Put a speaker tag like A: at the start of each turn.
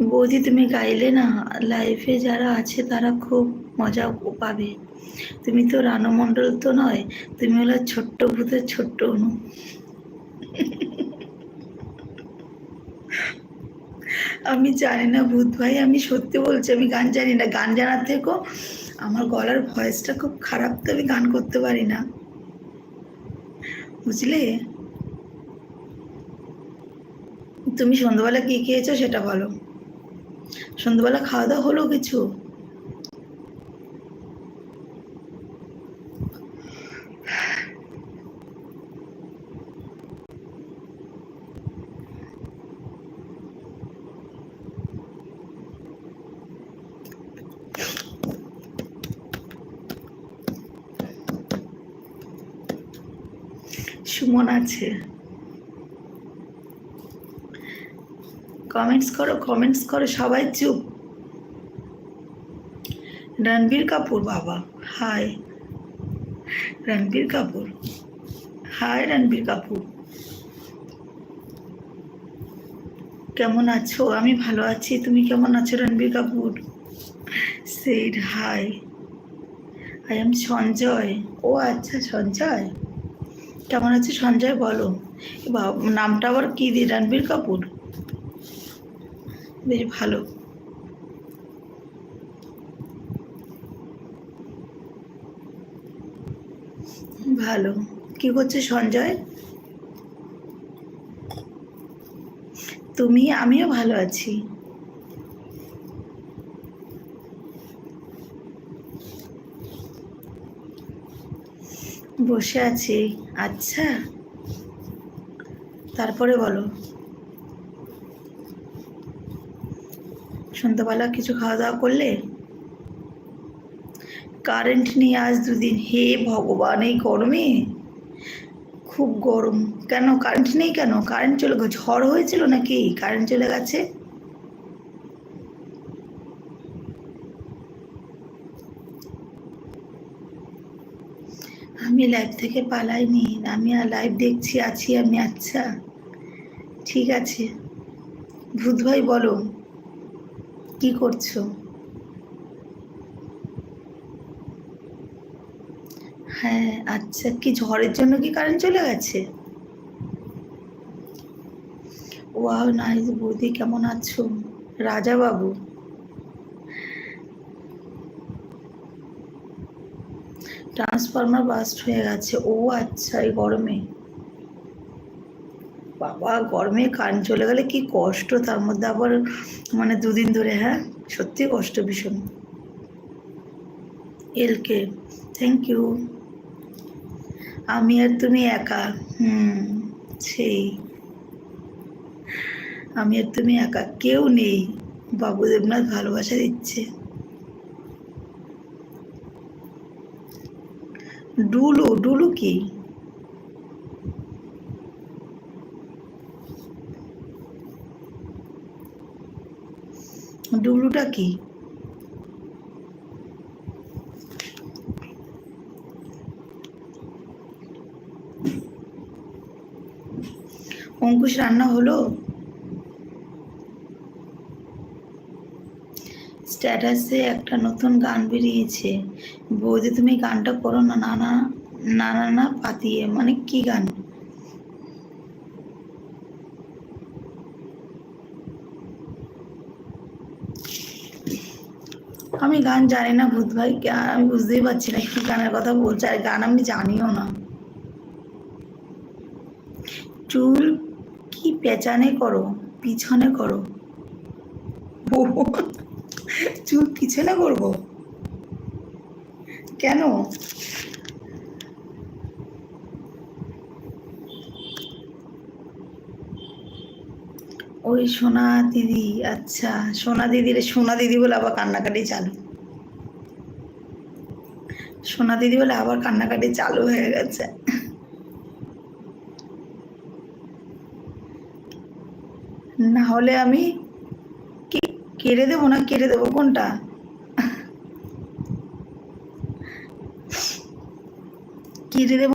A: বৌদি, তুমি গাইলে না লাইফে যারা আছে তারা খুব মজা পাবে। তুমি তো রানু মণ্ডল তো নয়, তুমি হলো ছোট্ট ভূতের ছোট্ট অনু। আমি জানি না ভূত ভাই, আমি সত্যি বলছি, আমি গান জানি না। গান জানার থেকেও আমার গলার ভয়েসটা খুব খারাপ, তো আমি গান করতে পারি না। বুঝলে? তুমি সন্ধ্যাবেলা কি খেয়েছো সেটা বলো। সন্ধ্যাবেলা খাওয়া দাওয়া হলো কিছু? সুমন আছে। কমেন্টস করো কমেন্টস করো, সবাই চুপ। রণবীর কাপুর, বাবা। হাই রণবীর কাপুর। হাই রণবীর কাপুর। কেমন আছো? আমি ভালো আছি। তুমি কেমন আছো Ranbir Kapoor? Said hi I am Sanjay. ও আচ্ছা সঞ্জয়। কেমন আছে সঞ্জয়? বলো। নামটা আবার কী দি রণবীর কাপুর? বেশ ভালো। ভালো। কি করছে সঞ্জয়? তুমি, আমিও ভালো আছি। বসে আছি। আচ্ছা। তারপরে বলো। সন্ধ্যাবেলা কিছু খাওয়া দাওয়া করলে? কারেন্ট নেই আজ দুদিন, হে ভগবান, এই গরমে? খুব গরম। কেন? কারেন্ট নেই কেন? কারেন্ট চলে গেছে। ঝড় হয়েছিল নাকি? কারেন্ট চলে গেছে? আমি লাইভ থেকে পালাইনি। আমি আর লাইভ দেখছি, আছি আমি আচ্ছা। ঠিক আছে। ভূত ভাই, বলো। কি করছ? হ্যাঁ আচ্ছা কি ঝড়ের জন্য কি কারেন্ট চলে গেছে? ওয়াও নাইস বৌদি কেমন আছো? রাজা বাবু ট্রান্সফরমার বাস্ট হয়ে গেছে। ও আচ্ছা এই গরমে। বাবা, গরমে কারেন্ট চলে গেলে কি কষ্ট? তার মধ্যে আবার মানে দুদিন ধরে হ্যাঁ? সত্যি কষ্ট ভীষণ। এলকে থ্যাংক ইউ আমি আর তুমি একা, হুম, সেই। আমি আর তুমি একা, কেউ নেই। বাবু দেবনাথ ভালোবাসা দিচ্ছে। ডুলু ডুলু কি? ডুলুটা কি? অঙ্কুশ রান্না হলো? স্ট্যাটাসে একটা নতুন গান বেরিয়েছে। বৌদি, তুমি গানটা করো না নানা নানা না, পাতিয়ে। মানে কি গান? আমি গান জানি না ভূত ভাই আমি বুঝতেই পারছি না কি গানের কথা বলছে, আর গান আমি জানিও না। চুল কি পেঁচানে করো, পিছনে করো? চুল পিছনে করব? কেন? ওই সোনা দিদি আচ্ছা। সোনা দিদির সোনা দিদি বলে আবার কান্নাকাটি চালু। সোনা দিদি বলে আবার কান্নাকাটি চালু হয়ে গেছে। না হলে আমি কি কেড়ে দেবো না কেটে দেবো কোনটা? কেড়ে দেবো